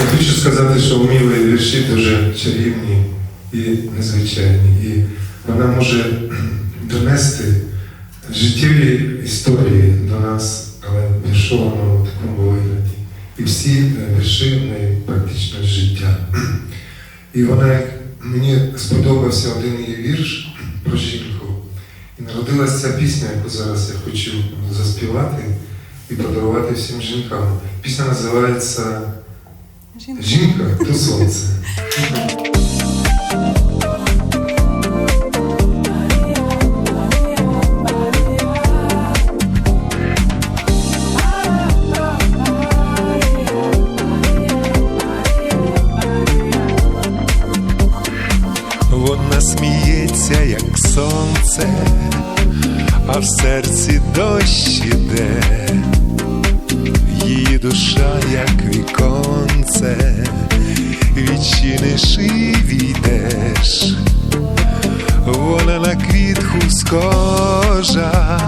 Я хочу сказати, що вміли вірші дуже чарівні і незвичайні. І вона може донести життєві історії до нас, але в такому вигляді. І всі вірші в неї практично життя. І вона, мені сподобався один її вірш про жінку. І народилася ця пісня, яку зараз я хочу заспівати і подарувати всім жінкам. Пісня називається Жінка. Жінка то сонце. Вона сміється, як сонце, а в серці дощ іде, її душа, як вона на квітку схожа,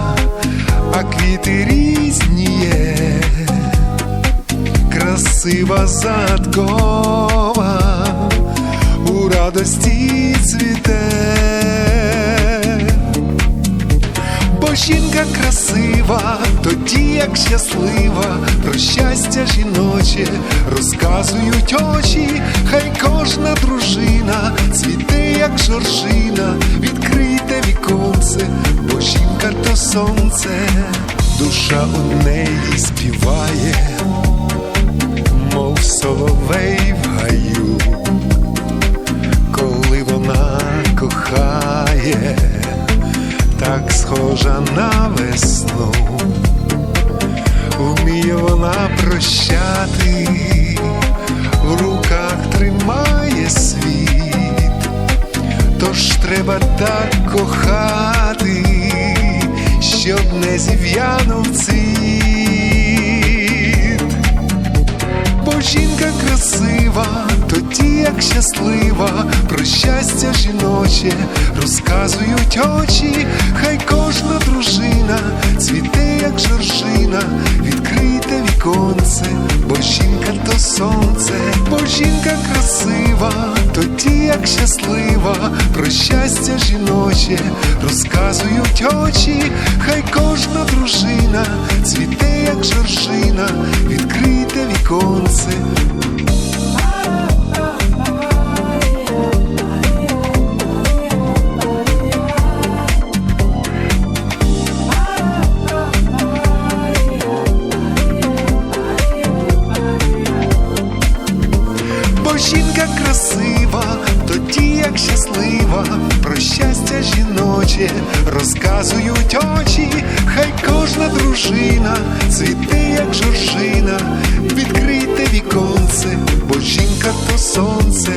а квіти різні є, красива задкова у радості цвіте, бо жінка красива, тоді як щаслива, про щастя жіноче розказують очі, хай кожна дружина цвіте, як жоржина, сонце, душа у неї співає, мов соловей в гаю. Коли вона кохає, так схожа на весну, вміє вона прощати, в руках тримає світ, тож треба так кохати, щоб не зів'янув цвіт. Бо жінка красива, щаслива, про щастя жіноче розказують очі, хай кожна дружина цвіте, як жоржина, відкрийте віконце, бо жінка то сонце, бо жінка красива, тоді як щаслива, про щастя жіноче розказують очі, хай кожна дружина цвіте, як жоржина, відкрийте віконце. слова про щастя жіноче розказують очі, хай кожна дружина цвіте, як жоржина, відкрите віконце, бо жінка то сонце.